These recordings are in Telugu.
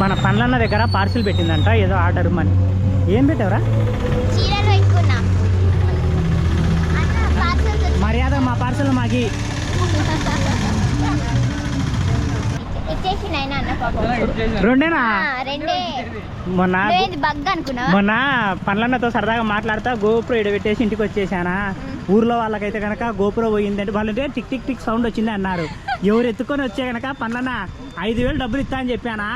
మన పండ్లన్న దగ్గర పార్సిల్ పెట్టిందంట ఏదో ఆర్డర్ మని. ఏం పెట్టావురా? మర్యాద మా పార్సల్ మాకి రెండేనా? ఆ, రెండే. మొన్న మొన్న పండ్లన్నతో సరదాగా మాట్లాడతా గోపురం ఇడబెట్టేసి ఇంటికి వచ్చేసానా? ఊర్లో వాళ్ళకైతే కనుక గోపురం పోయిందంటే వాళ్ళంటే టిక్ టిక్ టిక్ సౌండ్ వచ్చింది అన్నారు. ఎవరు ఎత్తుకొని వచ్చే కనుక పండ్లన్న ఐదు వేలు డబ్బులు ఇస్తా అని చెప్పానా?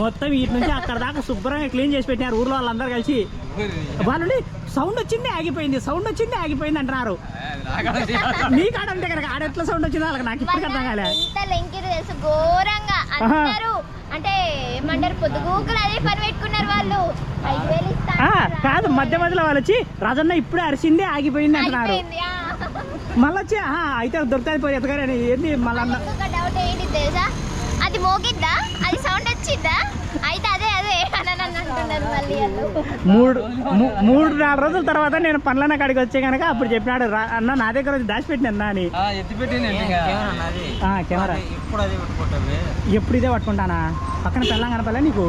మొత్తం వీటి నుంచి అక్కడ దాకా శుభ్రంగా క్లీన్ చేసి పెట్టినారు ఊర్లో వాళ్ళందరూ కలిసి. వాళ్ళు సౌండ్ వచ్చింది ఆగిపోయింది సౌండ్ వచ్చింది ఆగిపోయింది అంటున్నారు. నీ కాడంటే కనుక ఆడెట్లా సౌండ్ వచ్చిందో వాళ్ళకి నాకు ఇప్పటికీ అర్థం కాలే. అందరూ అంటే ఏమంటారు పొద్దుగూకులు అదే పని పెట్టుకున్నారు వాళ్ళు. కాదు మధ్య మధ్యలో వాళ్ళు వచ్చి రాజన్న ఇప్పుడే అరిసింది ఆగిపోయింది అంటున్నారు. మళ్ళీ వచ్చి "ఆహా, అయితే దొరుకుతుంది పోయి ఎత్తగారని ఏంది మళ్ళీ డౌట్ ఏంటి తెలుసా? అది మోగిద్దా? అది సౌండ్ వచ్చిద్దా అయితే అదే అదే అని అని అంటున్నారు మళ్ళీ వాళ్ళు మూడు మూడు నాలుగు రోజుల తర్వాత నేను పండ్లన్న కాడికి వచ్చే కనుక అప్పుడు చెప్పినాడు "రా- అన్న నా దగ్గర వచ్చి దాచిపెట్టిన అన్న అని. ఆ, కెమెరా ఇప్పుడు అది? పెట్టుకుంటుంది ఎప్పుడు ఇదే పట్టుకుంటానా? పక్కన పెళ్ళం కనపలే నీకు?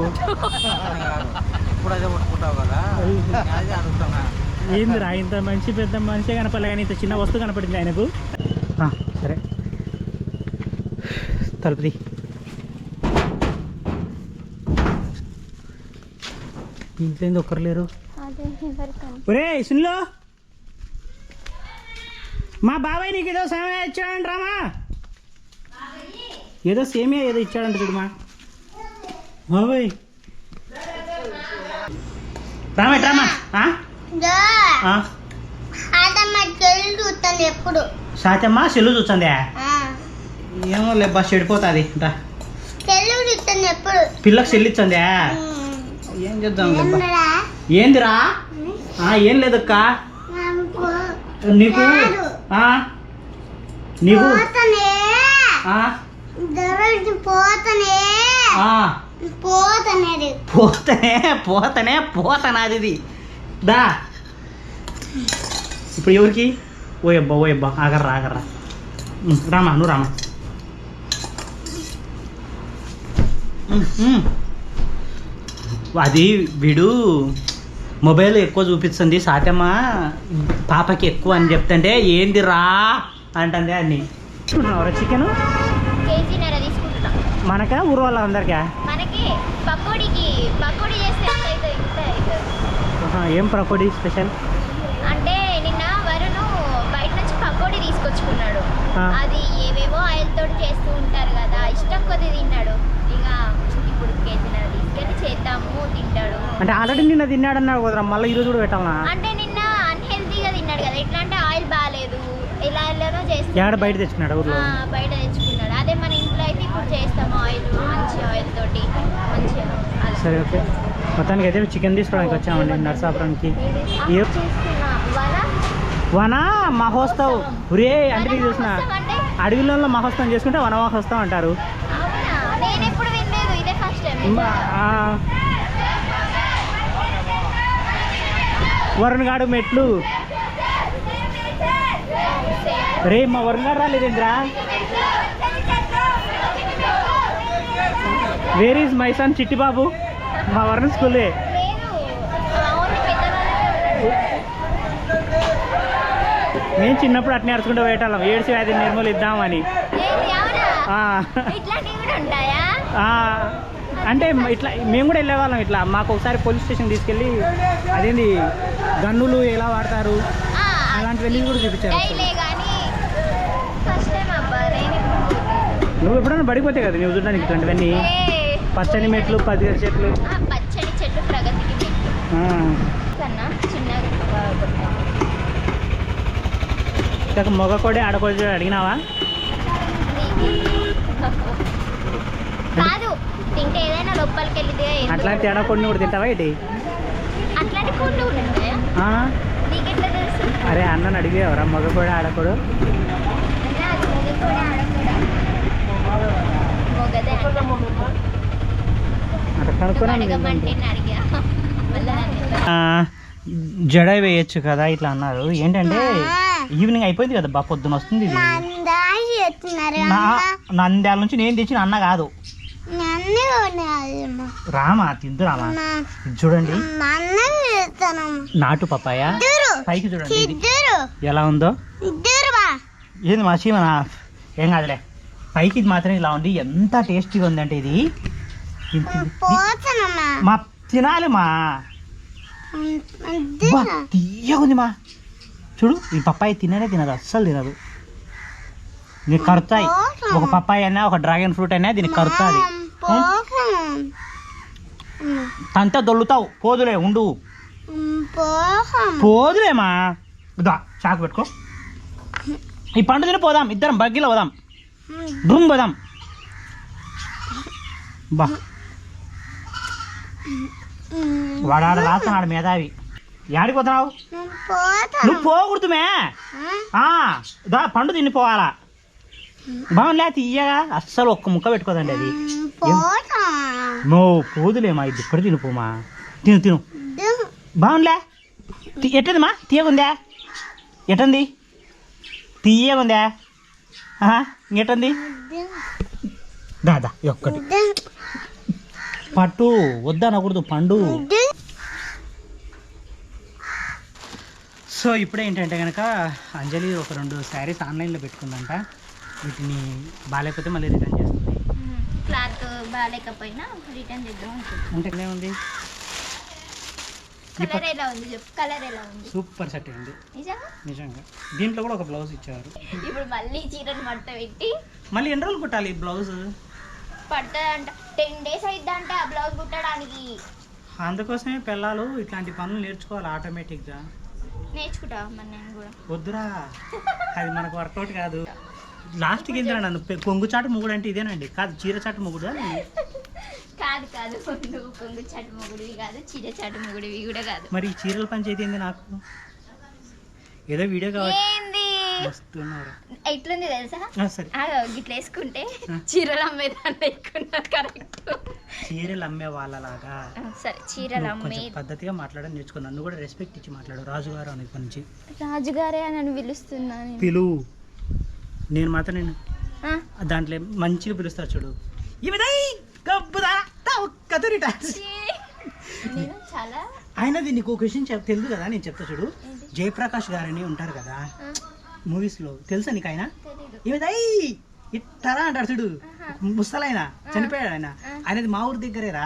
ఏందిరా ఇంత మంచి పెద్ద మనిషి కనపలే కానీ ఇంత చిన్న వస్తువు కనపడింది ఆయనకు? ఆ, సరే. తలుపుది ఇంట్లో ఏంది ఒక్కరు లేరు ఒరే సున్లో. మా బాబాయ్ నీకు ఏదో సేమియా ఇచ్చాడంట రామా. ఏదో సేమియా ఏదో ఇచ్చాడంట చూడమా. బాబాయ్. రామా రామా. ఎప్పుడు. సాచమ్మ సెల్లు చూస్తుందే? ఏమో లేబ్బా చెడిపోతుంది. పిల్లకు సెల్లు ఇచ్చిందే ఏం చేద్దాం ఏందిరా? ఆ, ఏం లేదక్క? నీకు ఆ? నీకు? పోతనే. పోతనే. ఆ. పోతనేది. పోతనే పోతనే పోతనాది ఇది దా. ఇప్పుడు ఎవరికి? ఓ అబ్బా ఓ అబ్బా ఆగర్రా ఆగర్రా. రామా నువ్వు రామా. అది వీడు మొబైల్ ఎక్కువ చూపిస్తుంది సాటమ్మ పాపకి ఎక్కువ అని చెప్తుంటే ఏంది రా అంటుంది అన్ని. చికెన్? మనక ఊరు ఆహా, ఏం పకోడీ స్పెషల్? అంటే నిన్న వరుణ్ బయట నుంచి పకోడీ తీసుకొచ్చుకున్నాడు. అది ఏవేవో ఆయిల్ తోటి చేస్తూ ఉంటారు కదా ఇష్టం కొద్ది తిన్నాడు. ఇక ఇప్పుడు కేజీన్నర తీసుకెళ్ళి చేద్దాము తింటాడు. అంటే ఆల్రెడీ నిన్న తిన్నాడన్నాడు కుదరా మళ్ళీ ఈరోజు కూడా పెట్టాలనా? అంటే నిన్న అన్హెల్తీగా తిన్నాడు కదా ఎట్లా అంటే ఆయిల్ బాగాలేదు. ఎలా ఎలానో చేస్తాడు బయట తెచ్చుకున్నాడు ఊర్లో? బయట తెచ్చుకున్నాడు. అదే మన ఇంట్లో అయితే ఇప్పుడు చేస్తాము ఆయిల్ మంచి ఆయిల్ తోటి. మంచిగా. సరే ఓకే. మొత్తానికి అయితే చికెన్ తీసుకోవడానికి వచ్చామండి నర్సాపురానికి ఏ వన? మహోత్సవ్. ఒరే అంటే నీకు చూసిన అడవిలో మహోత్సవం చేసుకుంటే వన మహోత్సవం అంటారు అవునా నేను ఎప్పుడు వినలేదు ఇదే ఫస్ట్ టైం మ- ఆ, వరుణ్ గాడు మెట్లు. రే మా వరుణ్ గాడు రాలేదేంద్రా? Where is my son Chittibabu? మా వరుణ్ స్కూలే. మేము చిన్నప్పుడు అట్నే అరుచుకుంటూ పోయేటాళ్ళం. ఏడ్చి వ్యాధి నిర్మూలు ఇద్దామని ఏంటి అవునా? ఆ, ఇట్లాంటివి కూడా ఉంటాయా? అంటే ఇట్లా మేము కూడా వెళ్ళేవాళ్ళం ఇట్లా. మాకు ఒకసారి పోలీస్ స్టేషన్ తీసుకెళ్ళి అదేంది గన్నులు ఎలా వాడతారు? అలాంటివన్నీ కూడా చూపించారు. నువ్వు ఎప్పుడైనా పడిపోతే కదా నువ్వు చూడడానికి ఇట్లాంటివన్నీ? పచ్చని మెట్లు పది చెట్లు. చెట్టు ప్రగతికి. ఇక మొగ కొడే ఆడకొడి అడిగినావా? లోపలికి వెళ్ళితే అట్లాంటి ఆడకొడిని కూడా తింటావా ఏంటి? అట్లాంటి కూడా తెలుసు? అరే అన్నని అడిగేవరా మొగ కొడే ఆడకొడు అన్నా, అది మొగ కూడా ఆడకూడదా? మొగదే అంట. అట్లా కనుక్కొని అడగమంటే నేను అడిగా. మళ్ళీ నన్ను ఆ, జడ వేయచ్చు కదా ఇట్లా అన్నారు. ఏంటంటే ఈవినింగ్ అయిపోయింది కదా బా పొద్దున వస్తుంది ఇది. నా నంద్యాల నుంచి నేను తెచ్చిన అన్న కాదు. రామా తిందు రామా? చూడండి. నాటు పప్పాయ. పైకి చూడండి ఎలా ఉందో? ఏంది మా చీమనా ఏం కాదులే. పైకి మాత్రం ఇలా ఉంది. ఎంత టేస్టీగా ఉందంటే ఇది. మా తినాలి మా. బా తీయగా ఉంది మా. చూడు ఈ పప్పాయి తిననే తినదు అస్సలు తినదు. దీనికి కరుతాయి ఒక పప్పాయి అయినా ఒక డ్రాగన్ ఫ్రూట్ అయినా దీనికి కరుతుంది అంతా దొల్లుతావు. పోదులే ఉండు. పోదులేమా? దా చాకు పెట్టుకో. ఈ పండు తిని పోదాం ఇద్దరం బగ్గిలో పోదాం బుమ్ పోదాం బా. వాడాడ రాస్తున్నాడు మేధావి. యాడికి పోతున్నావు? నువ్వు పోకూడదుమే. దా పండు తిని పోవాలా. బాగుంలే తీయగా. అస్సలు ఒక్క ముక్క పెట్టుకోదండి అది. నో పోదులేమా ఇది ఇక్కడ తినిపోమా? తిను తిను. బాగుంలే తి- ఎట్టుంది మా తీయగుందా? ఎట్టంది? తీయగుందా? ఇంకెట్టంది? దాదా ఒక్కటి. పట్టు వద్దనకూడదు పండు. సో ఇప్పుడే ఏంటంటే కనుక అంజలి ఒక రెండు శారీస్ ఆన్లైన్లో పెట్టుకుందంట. వీటిని బాగాలేకపోతే మళ్ళీ రిటర్న్ బాగాలేకపోయినా రిటర్న్ చేద్దాం అంటే ఈ కలర్ ఎలా ఉంది చెప్పు కలర్ ఎలా ఉంది? సూపర్ సెట్ అయింది నిజంగా నిజంగా. దీంట్లో కూడా ఒక బ్లౌజ్ ఇచ్చారు. ఇప్పుడు మళ్ళీ చీరను మడత పెట్టి మళ్ళీ ఎన్ని రోజులు కుట్టాలి ఈ బ్లౌజ్? పడుతుందంట. టెన్ డేస్ అయిద్దంట ఆ బ్లౌజ్ కుట్టడానికి. అందుకోసమే పిల్లలు ఇట్లాంటి పనులు నేర్చుకోవాలి ఆటోమేటిక్గా నేర్చుకుంటా మరి నేను కూడా? వద్దురా. అది మనకు వర్కౌట్ కాదు. లాస్ట్కి ఏందిరా నన్ను. కొంగు చాటు మొగుడు అంటే ఇదేనండి. కాదు చీర చాటు మొగుడు కాదు. కాదు కొంగు చాటు మొగుడివి కాదు చీర చాటు మొగుడివి కూడా కాదు. మరి చీరల పంచాయతీ ఏంది నాకు? ఏదో వీడియో కావాలి. ఎట్లుంది తెలుసా? సరే. గిట్ల వేసుకుంటే ఆ. చీరలు అమ్మేదాన్ని ఎక్కున్నారు కరెక్ట్ చీరలు అమ్మే వాళ్ళలాగా. సరే చీరలు అమ్మే పద్ధతిగా మాట్లాడని నేర్చుకో నన్ను కూడా రెస్పెక్ట్ ఇచ్చి మాట్లాడు. రాజుగారు అనే నుంచి. రాజుగారే అని నన్ను పిలుస్తున్నా నేను. పిలువు నేను మాత్రం నేను దాంట్లో మంచిగా పిలుస్తారు చూడు. ఇవిదై గబ్బుదా? కదురిట చీ. నేను చాలా ఆయన నీకు చెప్ తెలుసు కదా నేను చెప్తా చూడు? జయప్రకాష్ గారని ఉంటారు కదా ఆ, మూవీస్లో తెలుసా నీకు ఆయన? ఇవిదై ఇట్టరా అంటాడు చూడు. ఆహా. ముసలైన చనిపోయాడు ఆయన. ఆయనది మా ఊరి దగ్గరేరా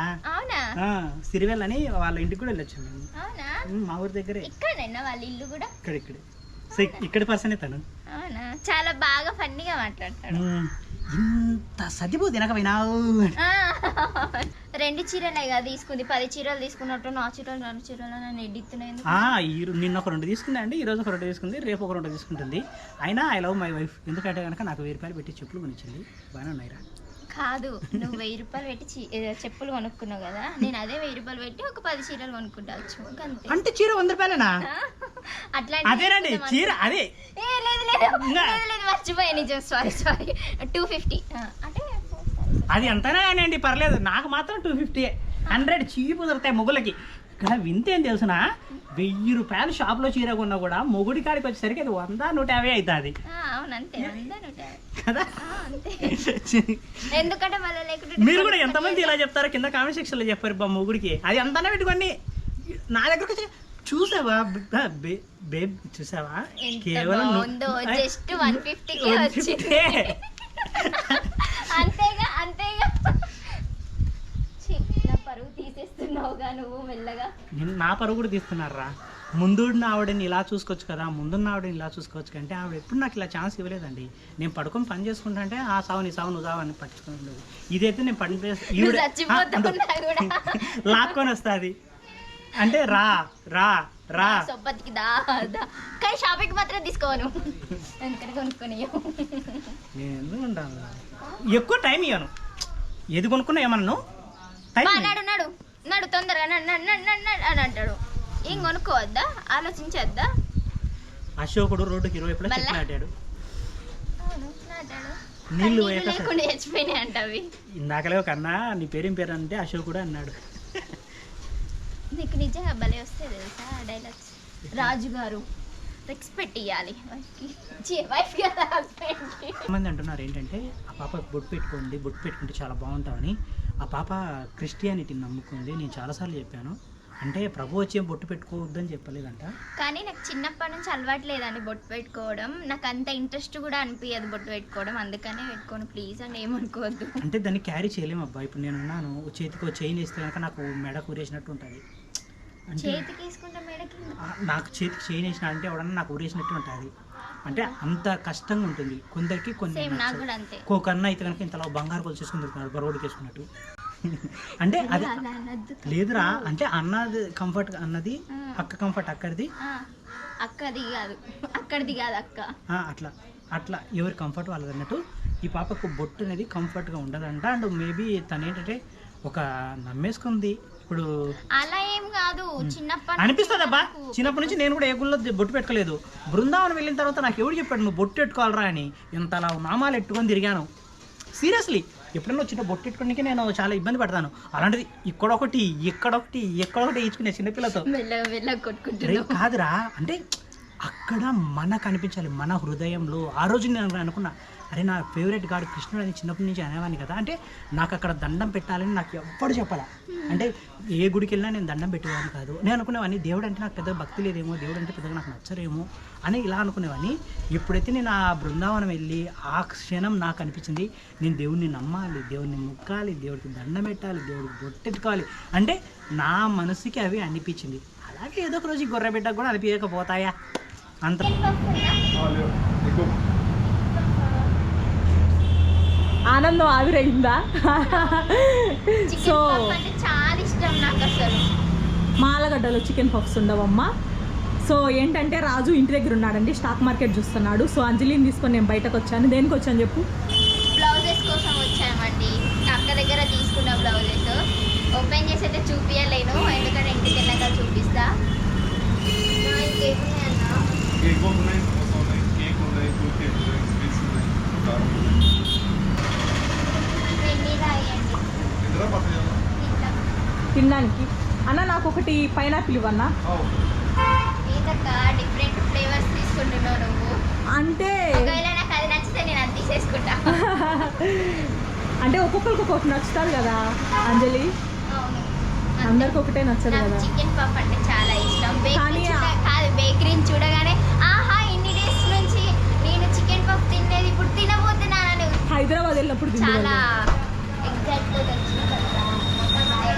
సిరివెల్ అని వాళ్ళ ఇంటికి కూడా వెళ్ళొచ్చాం మేము. మా ఊరి దగ్గరే. ఇక్కడేనా వాళ్ళ ఇల్లు కూడా? ఇక్కడ ఇక్కడ. సో ఇక్కడ పర్సనే తను? అవునా? చాలా బాగా ఫన్నీగా మాట్లాడతాడు. ఇంత సదిబు తినకపోయినావు ఆ, రెండు చీరలే కదా తీసుకుంది. పది చీరలు తీసుకున్నట్టు నా చీరలు రెండు చీరలు నన్ను ఎడ్డిస్తున్నాయి నిన్న ఒక రెండు తీసుకుంది అండి? ఈ రోజు ఒక రెండు తీసుకుంది. రేపు ఒక రెండు తీసుకుంటుంది. అయినా ఐ లవ్ మై వైఫ్ ఎందుకంటే కనుక నాకు వెయ్యి రూపాయలు పెట్టి చెప్పులు కొనిచ్చింది. బాగానే ఉన్నాయిరా. కాదు నువ్వు వెయ్యి రూపాయలు పెట్టి చెప్పులు కొనుక్కున్నావు కదా నేను అదే వెయ్యి రూపాయలు పెట్టి ఒక పది చీరలు కొనుక్కుంటావచ్చు అంటే చీర వంద రూపాయలేనా? అట్లాంటి అదేనండి చీర అదే. ఏ లేదు లేదు? లేదు మర్చిపోయా నిజం సారీ సారీ టూ ఫిఫ్టీ అంటే అది ఎంతైనా కానీ అండి పర్లేదు. నాకు మాత్రం టూ ఫిఫ్టీ హండ్రెడ్ చీపు దొరుకుతాయి మొగులకి ఇక్కడ వింత ఏం తెలుసునా? వెయ్యి రూపాయలు షాప్లో చీర కొన్నా కూడా మొగుడి కాడికి వచ్చేసరికి అది వంద నూట యాభై అవుతుంది. కదా? ఎందుకంటే మీరు కూడా ఎంతమంది ఇలా చెప్తారో కింద కామెంట్ సెక్షన్లో చెప్పారు బా మొగుడికి. అది ఎంతనే పెట్టుకొని నా దగ్గరకు వచ్చి చూసావా? బేబ్ చూసావా? కేవలం జస్ట్ వన్ ఫిఫ్టీకి 150. వచ్చింది. అంతేగా అంతేగా. ఛీ, నా పరువు తీసేస్తున్నావుగా నువ్వు మెల్లగా. నా పరుగు కూడా తీస్తున్నారా? ముందున్న ఆవిడని ఇలా చూసుకోవచ్చు కదా ముందున్న ఆవిడని ఇలా చూసుకోవచ్చు అంటే ఆవిడ ఎప్పుడు నాకు ఇలా ఛాన్స్ ఇవ్వలేదండి. నేను పడుకొని పని చేసుకుంటా అంటే ఆ సావు నీ సావు నువ్వు సావు అని ఇదైతే నేను పని చేసి నువ్వు ఈవిడ- ఆ, చచ్చిపోతా ఉండు. ఉన్నా కూడా. లాక్కొని వస్తుంది. అంటే రా రా రా. సొప్పతికి దా కానీ షాపింగ్ మాత్రం తీసుకోను. ఎందుకంటే కొనుక్కొని నేను ఎక్కువ టైం ఇవ్వను ఏది కొనుక్కున్నా ఏమన్నాను. నాడు నాడు. నాడు తొందరగా అని అంటాడు. ఏం కొనుక్కోవద్దా? ఆలోచించద్దా? అశోకుడు రోడ్డుకి ఇరవై మళ్ళా? చెట్లు నాటాడు నీళ్ళు. లేకుండా చచ్చిపోయినాయి అంట అవి ఇందాకలే ఒక అన్న నీ పేరేం పేరు అంటే అశోకుడు అన్నాడు. నీకు నిజంగా భలే వస్తాయి తెలుసా డైలాగ్స్ రాజు గారు స్పెక్స్ పెట్టియాలి వైఫ్ కదా మంది అంటున్నారు ఏంటంటే ఆ పాప బొట్టు పెట్టుకోండి బొట్టు పెట్టుకుంటే చాలా బాగుంటామని. ఆ పాప క్రిస్టియానిటీని నమ్ముకుంది. నేను చాలాసార్లు చెప్పాను. అంటే ప్రభు వచ్చి బొట్టు పెట్టుకోవద్దని చెప్పలేదంట? కానీ నాకు చిన్నప్పటి నుంచి అలవాటు లేదండి బొట్టు పెట్టుకోవడం. నాకు అంత ఇంట్రెస్ట్ కూడా అనిపించదు బొట్టు పెట్టుకోవడం. అందుకనే పెట్టుకోను. ప్లీజ్ అని ఏమనుకోవద్దు. అంటే దాన్ని క్యారీ చేయలేము అబ్బా. ఇప్పుడు నేను ఉన్నాను చేతికి చైన్ వేస్తే కనుక నాకు మెడ కూరేసినట్టు ఉంటుంది. అంటే చేతికి వేసుకుంటే మేడకి నాకు చేతికి చైన్ వేసిన అంటే ఎవడన్నా నాకు ఊరేసినట్టు ఉంటుంది. అంటే అంత కష్టంగా ఉంటుంది. కొందరికి కొన్ని ఒక్కొక్కన్న అయితే కనుక ఇంతలో బంగారు కొలు చేసుకుని దొరుకుతున్నారు బరోడికి వేసుకున్నట్టు. అంటే అది. లేదురా అంటే అన్నది కంఫర్ట్ అన్నది. అక్క కంఫర్ట్ అక్కడిది? అక్కది కాదు. అక్కడిది కాదు అక్క. అట్లా అట్లా. ఎవరి కంఫర్ట్ వాళ్ళది అన్నట్టు ఈ పాపకు బొట్టు అనేది కంఫర్ట్గా ఉండదంట. అండ్ మేబీ తను ఏంటంటే ఒక నమ్మేసుకుంది. ఇప్పుడు అలా ఏం కాదు. చిన్నప్పటి అనిపిస్తుంది అబ్బా చిన్నప్పటి నుంచి నేను కూడా ఏ గుళ్ళో బొట్టు పెట్టుకోలేదు. బృందావనం వెళ్ళిన తర్వాత నాకు ఎవడు చెప్పాడు నువ్వు బొట్టు పెట్టుకోవాలరా అని. ఇంత అలా నామాలు ఎట్టుకొని తిరిగాను. సీరియస్లీ ఎప్పుడైనా వచ్చిన బొట్టు పెట్టుకోనికి నేను చాలా ఇబ్బంది పడతాను. అలాంటిది ఇక్కడొకటి ఇక్కడొకటి ఎక్కడొకటి ఇచ్చుకునే చిన్నపిల్లతో మెల్లగా మెల్లగా అరే కొట్టుకుంటున్నావు కాదురా. అంటే అక్కడ మనకు అనిపించాలి మన హృదయంలో. ఆ రోజు నేను అనుకున్నా అరే నా ఫేవరెట్ గాడు కృష్ణుడు అని చిన్నప్పటి నుంచి అనేవాడిని కదా. అంటే నాకు అక్కడ దండం పెట్టాలని నాకు ఎవ్వడు చెప్పాలా. అంటే ఏ గుడికి వెళ్ళినా నేను దండం పెట్టేవాడిని కాదు. నేను అనుకునేవాడిని దేవుడు అంటే నాకు పెద్ద భక్తి లేదేమో దేవుడు అంటే పెద్దగా నాకు నచ్చరేమో అని ఇలా అనుకునేవాడిని. ఎప్పుడైతే నేను ఆ బృందావనం వెళ్ళి ఆ క్షణం నాకు అనిపించింది నేను దేవుడిని నమ్మాలి దేవుడిని ముక్కాలి దేవుడికి దండం పెట్టాలి దేవుడికి బొట్టెట్టుకోవాలి అంటే నా మనసుకి అవి అనిపించింది. అలాగే ఏదో ఒక రోజు గొర్రె బిడ్డకు కూడా అనిపించకపోతాయా? అంత ఆనందం ఆవిరైందా? చికెన్ సో చాలా ఇష్టం నాకు అసలు మాలగడ్డలో చికెన్ పఫ్స్ ఉండవమ్మా. సో ఏంటంటే రాజు ఇంటి దగ్గర ఉన్నాడండి స్టాక్ మార్కెట్ చూస్తున్నాడు. సో అంజలిని తీసుకొని నేను బయటకు వచ్చాను దేనికి వచ్చాను చెప్పు? బ్లౌజెస్ కోసం వచ్చామండి. అక్క దగ్గర తీసుకున్న బ్లౌజెస్ ఓపెన్ చేసి అయితే చూపించలేను ఎందుకంటే ఇంటికి వెళ్ళాక చూపిస్తా. నా ఇంకేమున్నాయన్నా కేక్ ఉన్నాయి దోశ ఉన్నాయి కేక్ ఉన్నాయి కూల్ కేక్ ఉన్నాయి తినడానికి. అన్న నాకు ఒకటి పైనాపిల్ ఇవ్వన్నా? డిఫరెంట్ ఫ్లేవర్స్ తీసుకుంటున్నావు నువ్వు. అంటే ఒకవేళ నాకు అది నచ్చితే నేను అది తీసేసుకుంటా. అంటే ఒక్కొక్కరికి ఒక్కొక్కటి నచ్చుతారు కదా అంజలి? అవును. అందరికి ఒకటే నచ్చదు కదా. చికెన్ పఫ్ అంటే చాలా ఇష్టం. కానీ ఆ- చూడ కాదు బేకరీని చూడగానే ఆహా ఇన్ని డేస్ నుంచి నేను చికెన్ పఫ్ తినలేదు ఇప్పుడు తినబోతున్నాను హైదరాబాద్ వెళ్ళినప్పుడు చాలా ఎగ్జాక్ట్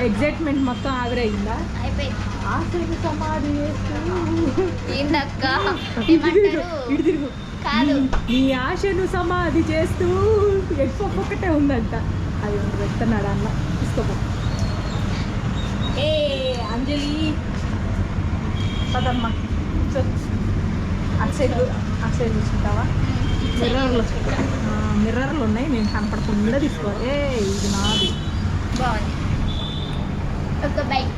ఎగ్జైట్మెంట్ మొత్తం ఆవిరైందా ఆశకు సమాధి చేస్తూ. కాదు. నీ- ఆశను సమాధి చేస్తూ ఎక్కువ ఒక్కటే ఉందంట. అది పెడుతున్నాడు అన్న? తీసుకోపో. ఏ అంజలి. పదమ్మా. చూసుకుంటావా? మిర్రర్లు. మిర్రర్లు ఉన్నాయి నేను కనపడకుండా తీసుకో. ఏ ఇది నాది. బాగుంది. ఒక బైక్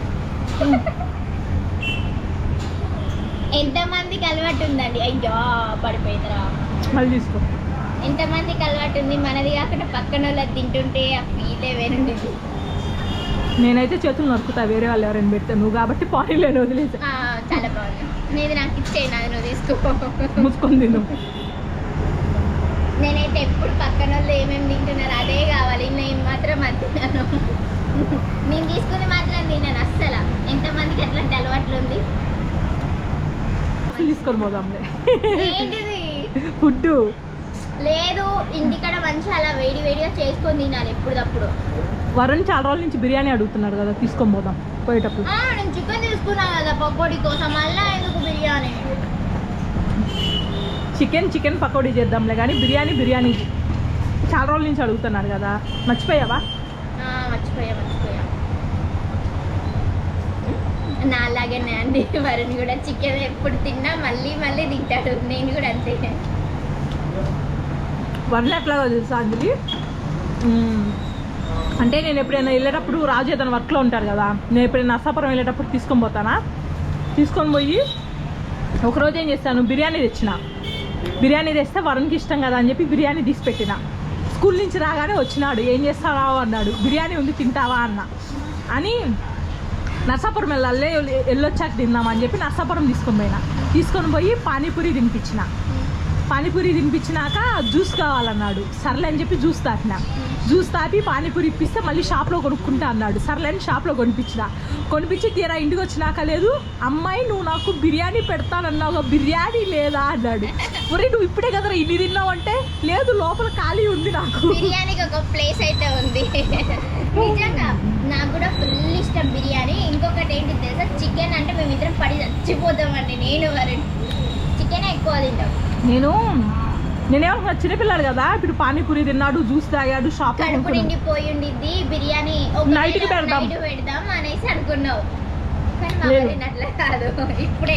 ఎంతమందికి అలవాటు ఉందండి? అయ్యో పడిపోయిందిరా. మళ్ళీ తీసుకో. ఎంతమందికి అలవాటు ఉంది? మనది కాకుండా పక్కన వాళ్ళది తింటుంటే ఆ ఫీలే వేరుండేది నేనైతే చేతులు నరుకుతా వేరే వాళ్ళు ఎవరైనా పెడితే. నువ్వు కాబట్టి పానీలేని వదిలేసా. చాలా బాగుంది. నేను నాకు ఇచ్చేయి అది నువ్వు తీసుకో. మూసుకొని తిను. నేనైతే ఎప్పుడు పక్కన వాళ్ళు ఏమేమి తింటున్నారు అదే కావాలి. నేను మాత్రం అది తిన్నాను నేను తీసుకుని మాత్రం తిన్నాను అస్సలు అట్లాంటి అలవాట్లు ఉంది? తీసుకొని పోదాంలే. ఏంటిది? ఫుడ్ లేదు ఇంటికాడ మంచిగా అలా వేడి వేడిగా చేసుకొని తినాలి ఎప్పుడప్పుడు. వరుణ్ చాలా రోజుల నుంచి బిర్యానీ అడుగుతున్నాడు కదా తీసుకొని పోదాం పోయేటప్పుడు. నేను చికెన్ తీసుకున్నా కదా పకోడీ కోసం మళ్ళీ ఎందుకు బిర్యానీ? చికెన్ చికెన్ పకోడీ చేద్దాంలే కానీ బిర్యానీ బిర్యానీ. చాలా రోజుల నుంచి అడుగుతున్నాడు కదా మర్చిపోయావా ఆ, మర్చిపోయా మర్చిపోయా నా అండి వరుణ్ కూడా చికెన్ ఎప్పుడు తిన్నా మళ్ళీ మళ్ళీ తింటాడు. నేను కూడా అంతే. వరుణ్ ఎట్లాగో తెలుసా అంజలి? అంటే నేను ఎప్పుడైనా వెళ్ళేటప్పుడు రాజు ఏదైనా వర్క్లో ఉంటారు కదా నేను ఎప్పుడైనా నర్సాపురం వెళ్ళేటప్పుడు తీసుకొని పోతానా? తీసుకొని పోయి ఒకరోజు ఏం చేస్తాను బిర్యానీ తెచ్చిన. బిర్యానీ తెస్తే వరుణ్కి ఇష్టం కదా అని చెప్పి బిర్యానీ తీసి పెట్టిన. స్కూల్ నుంచి రాగానే వచ్చినాడు ఏం చేస్తావా అన్నాడు. బిర్యానీ ఉంది తింటావా అన్న. అని నర్సాపురం వెళ్ళాలి వెళ్ళొచ్చాక తిందామని చెప్పి నర్సాపురం తీసుకొని పోయినా. తీసుకొని పోయి పానీపూరి తినిపించిన. పానీపూరి తినిపించినాక జ్యూస్ కావాలన్నాడు. సర్లే అని చెప్పి జ్యూస్ తాపిన జ్యూస్ తాపి పానీపూరి ఇప్పిస్తే మళ్ళీ షాప్లో కొనుక్కుంటా అన్నాడు. సర్లే అని షాప్లో కొనిపించిన. కొనిపించి తీరా ఇంటికి వచ్చినాక లేదు అమ్మాయి నువ్వు నాకు బిర్యానీ పెడతానన్నావు బిర్యానీ లేదా? అన్నాడు. ఒరే నువ్వు ఇప్పుడే కదరా ఇన్ని తిన్నావు అంటే? లేదు లోపల ఖాళీ ఉంది నాకు. బిర్యానీకి ఒక ప్లేస్ అయితే ఉంది. నిజంగా నాకు కూడా ఫుల్ ఇష్టం బిర్యానీ. ఇంకొకటి ఏంటి తెలుసా? చికెన్ అంటే మేమిద్దరం పడి చచ్చిపోతామండి. నేను వరుణ్ చికెన్ ఎక్కువ తింటాం. నేను నేనేమనుకున్నా చిన్నపిల్లాడు కదా ఇప్పుడు పానీపూరి తిన్నాడు జ్యూస్ తాగాడు షాప్ కడుపు. నిండిపోయిండిద్ది బిర్యానీ కి పెడదాం. నైట్ పెడదాం అనేసి అనుకున్నావు. కాదు ఇప్పుడే.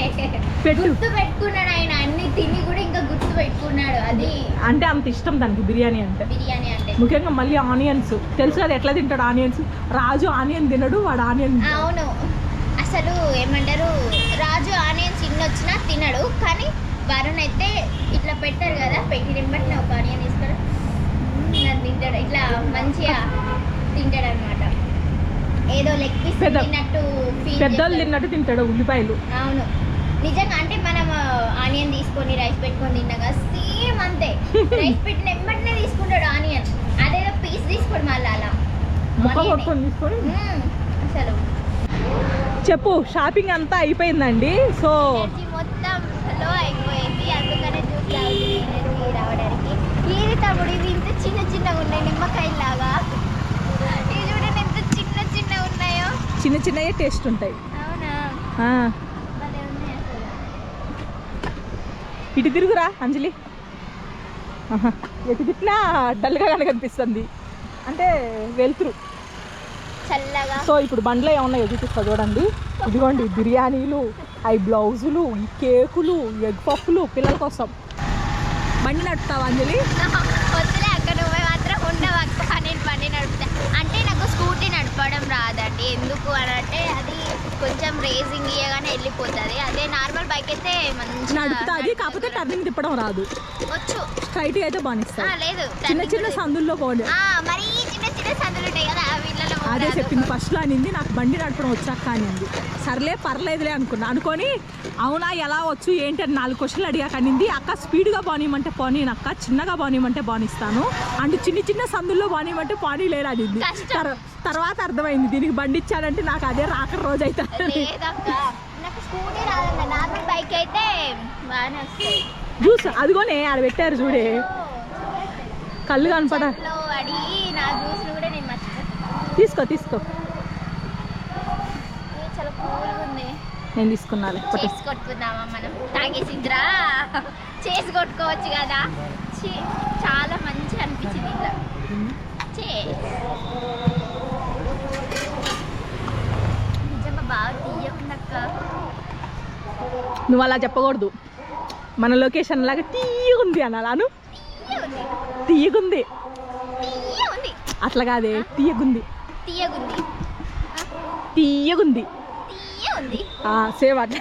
గుర్తు పెట్టుకున్నాడు ఆయన అన్ని తిని కూడా ఇంకా గుర్తు పెట్టుకున్నాడు అది. అంటే అంత ఇష్టం దానికి బిర్యానీ అంటే. బిర్యానీ అంటే. ముఖ్యంగా మళ్ళీ ఆనియన్స్. తెలుసు కదా ఎట్లా తింటాడు ఆనియన్స్? రాజు ఆనియన్ తినడు వాడు ఆనియన్ అవును. అసలు ఏమంటారు? రాజు ఆనియన్స్ ఇన్ని వచ్చినా తినడు కానీ వరుణ్ అయితే ఇట్లా పెట్టారు కదా పెట్టిన బట్టి ఒక ఆనియన్ తీసుకొని. అని తింటాడు. ఇట్లా మంచిగా తింటాడు అనమాట ఏదో లెగ్ పీస్ తిన్నట్టు చేస్తాడు. తిన్నట్టు తింటాడు ఉల్లిపాయలు. అవును. నిజంగా అంటే మనం ఆనియన్ తీసుకొని రైస్ పెట్టుకొని తిన్నాగా సేమ్ అంతే. రైస్ పెట్టిన వెంబటనే తీసుకుంటాడు ఆనియన్ అదేదో పీస్ తీసుకోడు మళ్ళీ అలా. అసలు. చెప్పు షాపింగ్ అంతా అయిపోయిందండి. సో మొత్తం అయిపోయింది అందుకనే జ్యూస్ తాగుతుంది ఎనర్జీ రావడానికి ఏది తమ్ముడు ఇవి ఇంత చిన్న చిన్నగా ఉన్నాయి నిమ్మకాయలాగా ఇవి చూడండి ఎంత చిన్న చిన్న ఉన్నాయో. చిన్న చిన్నయే టేస్ట్ ఉంటాయి. అవునా? ఇటు తిరుగురా అంజలి. ఎటు తిట్టినా డల్గా కనిపిస్తుంది. అంటే వెళ్తురు చల్లగా. సో ఇప్పుడు బండ్లో ఏమన్నాయో చూపిస్తా చూడండి. ఇదిగోండి బిర్యానీలు అవి బ్లౌజులు ఈ కేకులు ఎగ్ పఫ్లు పిల్లల కోసం. బండి నడుపుతావా అంజలి? వద్దులే అక్క నువ్వే మాత్రం ఉండవు అక్క నేను బండి నడుపుతా. అంటే నాకు స్కూటీ నడపడం రాదండి. ఎందుకు అని అంటే అది కొంచెం రేసింగ్ ఇయ్యగానే వెళ్ళిపోతుంది. అదే నార్మల్ బైక్ అయితే నడుపుతాది కాకపోతే టర్నింగ్ తిప్పడం రాదు. వచ్చు. స్ట్రైట్గా అయితే బానిస్తాయి. లేదు. చిన్న చిన్న. సందుల్లో పోండి మరి అదే. చెప్పింది. ఫస్ట్లో అనింది నాకు బండి నడపడం వచ్చాక అనింది. సర్లే పర్లేదులే అనుకున్నా. అనుకొని అవునా ఎలా వచ్చు ఏంటి అని నాలుగు క్వశ్చన్లు అడిగాక అనింది. అక్క స్పీడ్గా బానియమంటే పోనీను అక్క చిన్నగా బానియమంటే బానిస్తాను. అండ్ చిన్న చిన్న సందుల్లో బానియమంటే పానీ లేరు అనింది తర్వాత అర్థమైంది దీనికి బండి ఇచ్చాడంటే నాకు అదే రాక రోజు అయితే జ్యూస్ అదిగోనే ఆడ పెట్టారు చూడే. కళ్ళు కనపడ అడిగి నా కూడా నేను మర్చిపోతాను తీసుకో తీసుకో. చాలా కూల్గా ఉంది. నేను తీసుకున్నాను చేసి కొట్టుకుందామా మనం? తాగేసిద్రా చేసి కొట్టుకోవచ్చు కదా. చాలా మంచిగా అనిపించింది ఇట్లా. నిజంగా బాగా తీయకుందక్క నువ్వు అలా చెప్పకూడదు. మన లొకేషన్ లాగా తీయగుంది అనాలను తీయగుంది. అట్లా కాదే తీయగుంది. తీయగుంది. తీయగుంది. సేవ్ అట్లా.